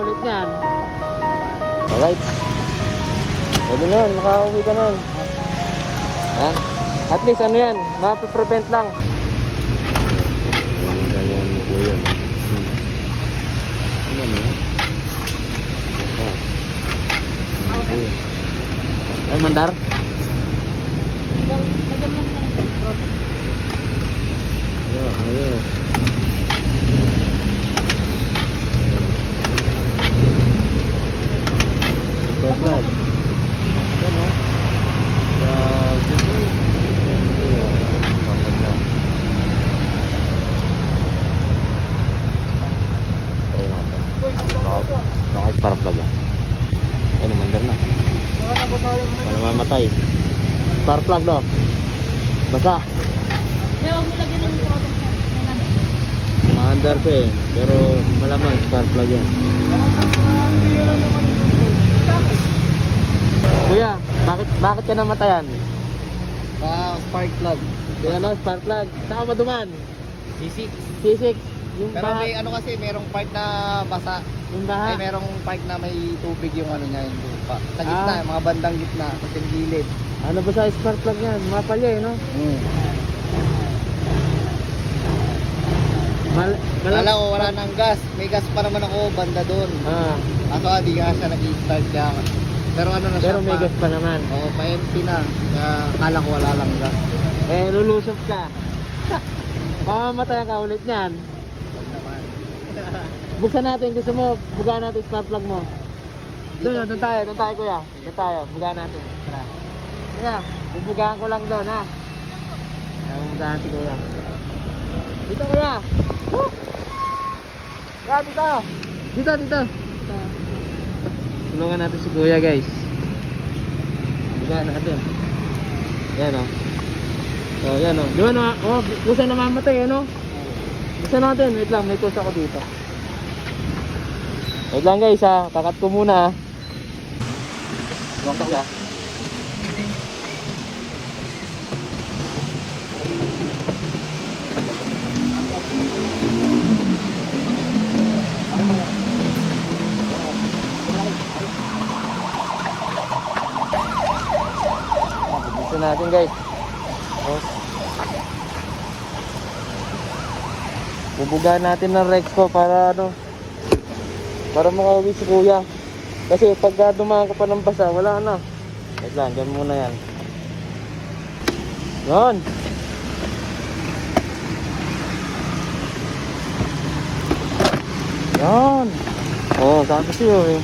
makaulit niyan. Alright. Pwede na yun, makauwi ka na yun. Ha? At least ano yan, mapiprevent lang. Ganyan po yun. Ano mo? Ay, mandar? Ayun, ayun. First blood. Yan o. Grabe po. Ayun, pangkat na. Ayun natin. Naka- Naka-spark plug ah. Ayun, mandar na. Para mamatay. Spark plug no? Basa. Maandar ko eh. Pero malamang spark plug yan. Kuya, bakit bakit ka namatayan? Ah, spark plug. Yung ano, spark plug. Saan ka maduman? C6. C6. Yung Pero may ano kasi, merong part na basa. Yung baha. Ay, merong part na may tubig yung ano niya, yung lupa. Sa gitna, Ah. mga bandang gitna, sa gilid. Ano ba sa spark plug yan? Mapalya eh, no? Hmm. Mal Wala ko, wala nang gas. May gas pa naman ako, banda doon. Ah, Aso, di nga siya nag-start siya. Pero ano na pero siya may pa. gas pa naman. Oo, pa-empty na. Kaya akala ko wala lang gas. Eh, lulusot ka. Mamamatay ka ulit niyan. Buksan natin, gusto mo, bugaan natin spark plug mo. Doon, doon tayo, doon tayo kuya. Doon tayo, bugaan natin. Tara. Kuya, bubugaan ko lang doon ha. Ayaw bugaan si kuya. Dito kuya. Woo! Kuya, dito. Dito, dito. Tulungan natin si kuya guys. Bugaan natin. Yan o. Oh, yan o. Di ba na, oh, kusa namamatay, ano? Buksan natin, wait lang, may kusa ko dito. Wait lang guys ha, kakat ko muna ha. Bakit ka? Gusto natin guys. Oh. Bubugaan natin ng Rex ko para ano, para makauwi si kuya. Kasi pagka dumaan ka pa ng basa, wala na. Wait lang, dyan muna yan. Yan. Oo, oh, sabi sa'yo eh.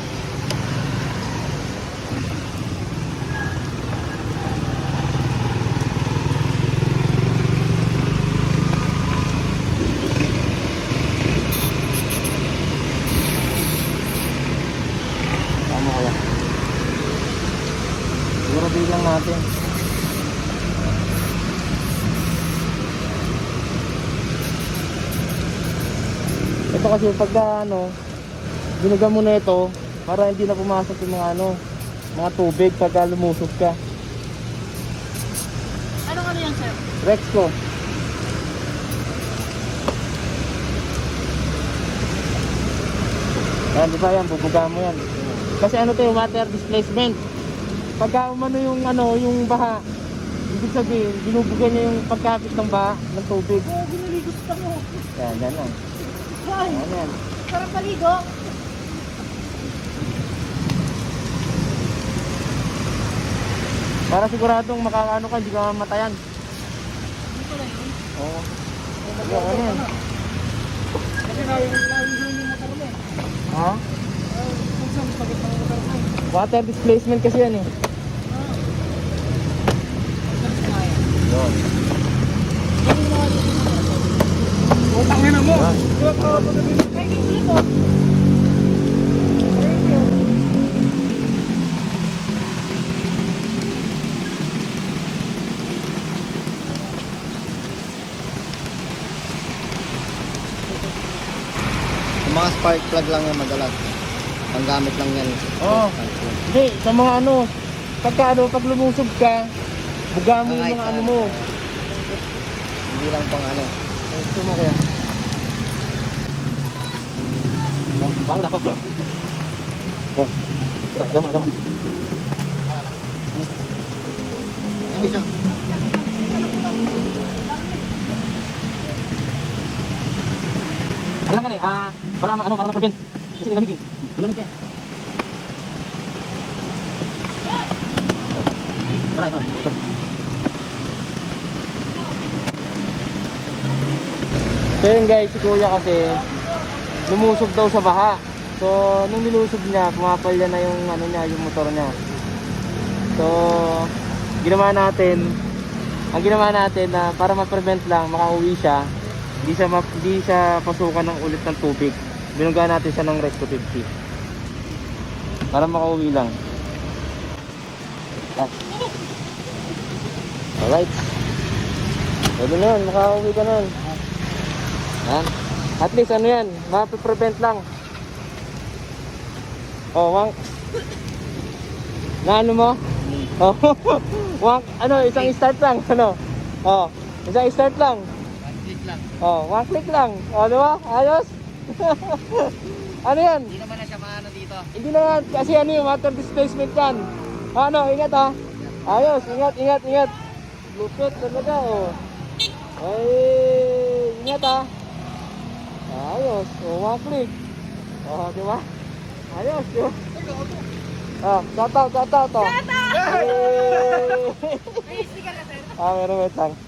Tama kaya. Siguro bilang natin. Ito kasi pagka ano, binuga mo na ito para hindi na pumasok yung mga ano, mga tubig pagka lumusog ka. Anong ano yan, sir? Rex ko. Yan, di ba yan, bubuga mo yan. Kasi ano to yung water displacement. Pagka umano yung ano, yung baha, ibig sabihin, binubuga niya yung pagkapit ng baha ng tubig. Oo, ginaligot ka mo. Yan, yan lang. Ay, Yan, yan. sarap paligo. Para siguradong makakaano ka, hindi ka mamatayan. Dito lang yun. Oo. Yan, yan. Kasi nawin yung motor mo eh. Ha? Kung saan pagkat ng motor mo. Water displacement kasi yan eh. Ah. Saan kaya? Yun. Yung mga dito ng motor. Utang na mo! Yung mga spark plug lang yan madalas. Panggamit lang yan. Oo. Hindi, sa mga ano, pagka ano, pag lumusog ka, buga mo yung mga ano mo. Hindi lang pang ano. Gusto mo kaya? Bang ako. Dama, dama. Hindi siya. Alam ka na eh, ah, para ano, para ma-prevent. Kasi lamig eh. Lamig eh. Wala ito. ito. So yun guys, si kuya kasi lumusog daw sa baha. So nung nilusog niya, pumapalya na yung ano niya, yung motor niya. So ginawa natin, ang ginawa natin na para ma-prevent lang, makauwi siya, hindi siya, hindi siya pasukan ng ulit ng tubig. Binungga natin siya ng Resco 50. Para makauwi lang. Alright. Pwede na yun, makauwi ka na. Yan. At least ano yan, mapiprevent lang. Oh, wang... Na ano mo? Oh, wang, ano, isang start lang, ano? Oh, isang start lang. Click lang. Oh, one click lang. Oh, di ba? Ayos. ano yan? Hindi naman na siya maano dito. Hindi na yan. Kasi ano yung water displacement yan. Ano, ingat ha. Ayos, ingat, ingat, ingat. Lupit talaga, oh. Ay, ingat ha. Ayos. One click. Oh, di ba? Ayos, di ba? Ah, shout out, shout out, oh. Shout out! Ah, meron wait lang.